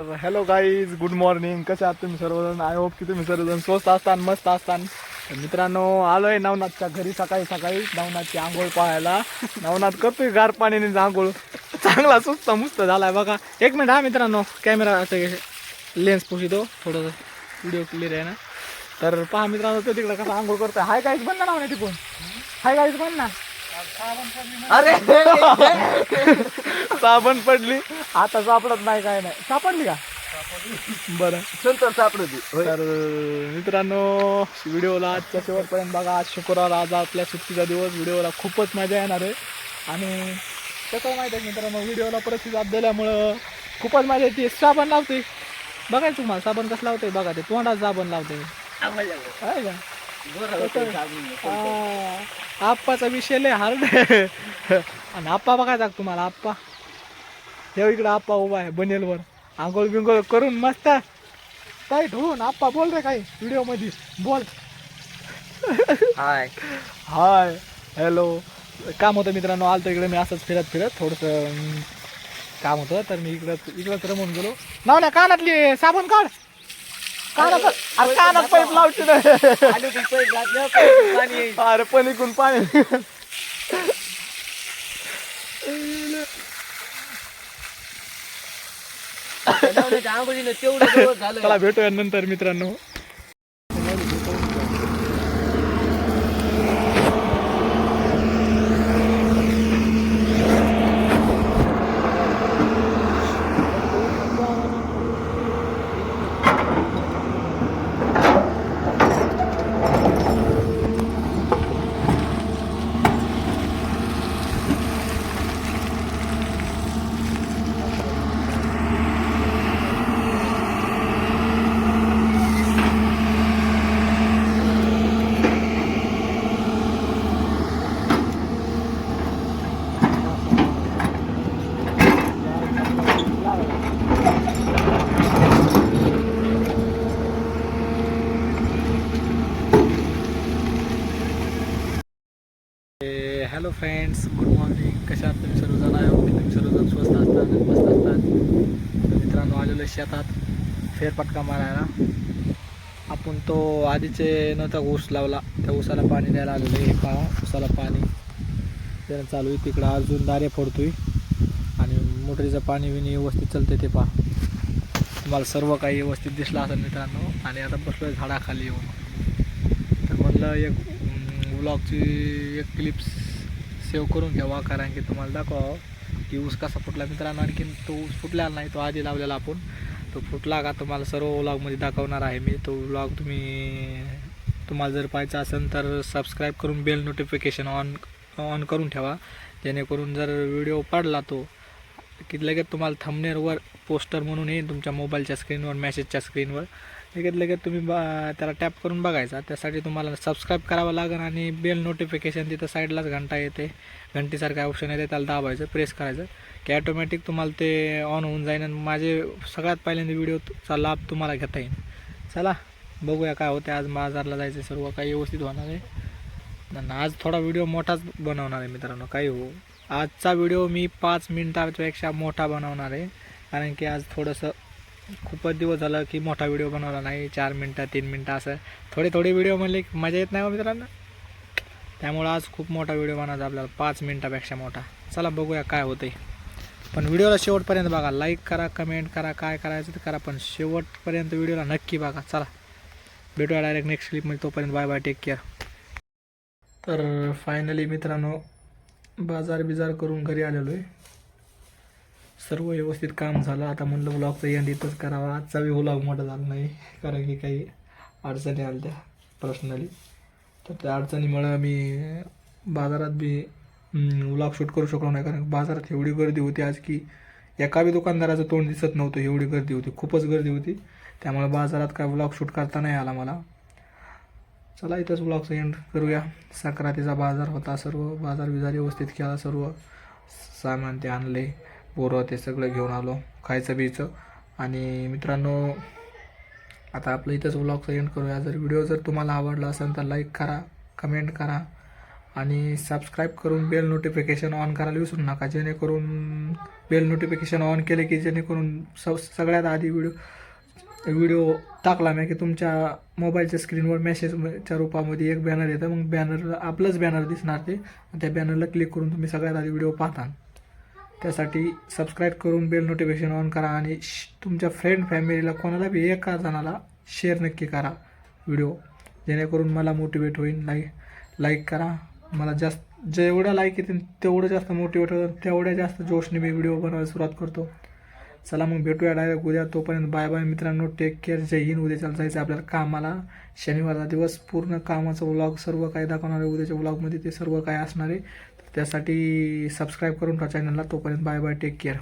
Hello guys good morning कसे आहात तुम्ही सर्वजण? आय होप की तुम्ही सर्वजण स्वस्त असतान मस्त असतान. मित्रांनो आलोय नवनाथच्या घरी सकाळी सकाळी. नवनाथची आंघोळ पाहायला. नवनाथ करतोय गार पाण्याने आंघोळ. चांगला सुस्त मुस्त झालाय बघा. एक मिनिट हा मित्रांनो कॅमेरा असं लेन्स पुशितो. थोडंसं व्हिडिओ क्लिअर आहे ना. तर पहा मित्रांनो तो तिकडे कसं आंघोळ करतोय. हाय काहीच बन ना नाव नाही टिकून हाय काहीच बन ना. अरे! साबण पडली. आता सापडत नाही काय नाही. सापडली का? बरं. नंतर सापडते तर मित्रांनो व्हिडिओला आजच्या शेवटपर्यंत बघा. आज शुक्रवार आज आपल्या सुट्टीचा दिवस. व्हिडिओला खूपच मजा येणार आहे. आणि कसं माहिती आहे मित्रांनो व्हिडिओला प्रतिसाद दिल्यामुळं खूपच मजा येते. साबण लावते. बघायचं तुम्हाला साबण कसं लावते? बघा ते तोंडात साबण लावते. आहे का? आप्पाचा विषय लय हार्ड आणि आप्पा बघायचा का तुम्हाला आप्पा. हे इकडे आप्पा उभा आहे बनेलवर. आंघोळ बिंघोळ करून मस्त. टाईट होऊन आप्पा बोल रे काही व्हिडिओमध्ये. बोल. हाय. हाय. हॅलो काम होतं मित्रांनो आलं इकडे मी असंच फिरत फिरत. थोडंसं काम होतं तर मी इकडं इकडंच रमून गेलो. नाव ना कानातली साबण काढ. कानात अरे कानात पाईप लावची नाही अरे पण इकून पाणी तेवढं दिवस झालं. चला भेटूया नंतर मित्रांनो. हॅलो फ्रेंड्स गुड मॉर्निंग कशा आहात तुम्ही सर्वजण आहे? की तुम्ही सर्वजण स्वस्त असतात आणि मस्त असतात तर मित्रांनो आलेलो शेतात. फेरपटका मारायला. आपण तो आधीचे नव्हता ऊस लावला. त्या ऊसाला पाणी द्यायला आलेलं आहे. हे पहा ऊसाला पाणी. त्याला चालू आहे तिकडं. अजून दारे फोडतोय. आणि मोटरीचं पाणी बिणी व्यवस्थित चालते ते पहा. तुम्हाला सर्व काही व्यवस्थित दिसलं असेल मित्रांनो. आणि आता बसलो झाडाखाली येऊन. तर म्हणलं एक ब्लॉगची एक क्लिप्स सेव्ह करून घ्यावा कारण की तुम्हाला दाखवावं की ऊस कसा फुटला. मित्रांनो आणखीन तो ऊस फुटला नाही तो आधी लावलेला आपण. तो फुटला का तुम्हाला सर्व व्लॉगमध्ये दाखवणार आहे मी. तो व्लॉग तुम्ही तुम्हाला जर पाहायचा असेल तर सबस्क्राईब करून बेल नोटिफिकेशन ऑन ऑन करून ठेवा. जेणेकरून जर व्हिडिओ पडला तो की लगेच तुम्हाला थंबनेरवर पोस्टर म्हणून येईल तुमच्या मोबाईलच्या स्क्रीनवर मेसेजच्या स्क्रीनवर लगेच लगेच तुम्ही बा त्याला टॅप करून बघायचा. त्यासाठी तुम्हाला सबस्क्राईब करावं लागेल आणि बेल नोटिफिकेशन तिथं साईडलाच घंटा येते. घंटीसारखं ऑप्शन येते त्याला दाबायचं प्रेस करायचं. की ॲटोमॅटिक तुम्हाला ते ऑन होऊन जाईल आणि माझे सगळ्यात पहिल्यांदा व्हिडिओचा लाभ तुम्हाला घेता येईल चला बघूया काय होते आज बाजारला जायचं सर्व काही व्यवस्थित होणार आहे. आज थोडा व्हिडिओ मोठाच बनवणार आहे मित्रांनो काही हो. आजचा व्हिडिओ मी पाच मिनटापेक्षा मोठा बनवणार आहे. कारण की आज थोडंसं खूपच दिवस झालं की मोठा व्हिडिओ बनवला नाही. चार मिनटं तीन मिनटं असं. थोडे थोडे व्हिडिओ म्हणले की मजा येत नाही हो मित्रांनो. त्यामुळं आज खूप मोठा व्हिडिओ बनवायचा आपल्याला. पाच मिनटापेक्षा मोठा. चला बघूया काय होतंय. पण व्हिडिओला शेवटपर्यंत बघा. लाईक करा कमेंट करा काय करायचं ते करा. पण शेवटपर्यंत व्हिडिओला नक्की बघा. चला. भेटूया डायरेक्ट नेक्स्ट क्लिपमध्ये तोपर्यंत बाय बाय टेक केअर तर फायनली मित्रांनो बाजार बिजार करून घरी आलेलो आहे सर्व व्यवस्थित काम झालं. आता म्हणलं ब्लॉगचं एंड इथंच करावा. आजचा बी ब्लॉग मोठा झाला नाही. कारण की काही अडचणी आल्या त्या पर्सनली तर त्या अडचणीमुळं मी बाजारात बी व्लॉग शूट करू शकलो नाही. कारण बाजारात एवढी गर्दी होती आज की एका बी दुकानदाराचं तोंड दिसत नव्हतं. एवढी गर्दी होती. खूपच गर्दी होती. त्यामुळे बाजारात काय व्लॉग शूट करता नाही आला मला. चला इथंच ब्लॉगचं एंड करूया. संक्रांतीचा बाजार होता. सर्व बाजार बिजार व्यवस्थित केला. सर्व सामान ते आणले. पोरं ते सगळं घेऊन आलो खायचं बियचं. आणि मित्रांनो आता आपलं इथंच ब्लॉगचं एंड करूया. जर व्हिडिओ जर तुम्हाला आवडला असेल तर लाईक करा कमेंट करा. आणि सबस्क्राईब करून बेल नोटिफिकेशन ऑन करायला विसरू नका. जेणेकरून बेल नोटिफिकेशन ऑन केले की जेणेकरून स सगळ्यात आधी व्हिडिओ व्हिडिओ टाकला मी की तुमच्या मोबाईलच्या स्क्रीनवर मेसेजच्या रूपामध्ये एक बॅनर येतं. मग बॅनर आपलंच बॅनर दिसणार ते. त्या बॅनरला क्लिक करून तुम्ही सगळ्यात आधी व्हिडिओ पाहता. त्यासाठी सबस्क्राईब करून बेल नोटिफिकेशन ऑन करा आणि श- तुमच्या फ्रेंड फॅमिलीला कोणाला बी एका जणाला शेअर नक्की करा व्हिडिओ जेणेकरून मला मोटिवेट होईल. लाईक लाईक करा. मला जास्त जेवढं लाईक येतील तेवढं जास्त मोटिवेट होतं तेवढ्या जास्त जोशने मी व्हिडिओ बनवायला सुरुवात करतो. चला मग भेटूया डायरेक्ट उद्या. तोपर्यंत बाय बाय मित्रांनो. टेक केअर जय हिंद. उद्या चालू जायचं आपल्याला कामाला. शनिवारचा दिवस पूर्ण कामाचं व्लॉग सर्व काही दाखवणार आहे. उद्याच्या व्लॉगमध्ये ते सर्व काय असणार आहे. त्यासाठी सबस्क्राईब करून ठेवा चॅनलला तोपर्यंत बाय बाय टेक केअर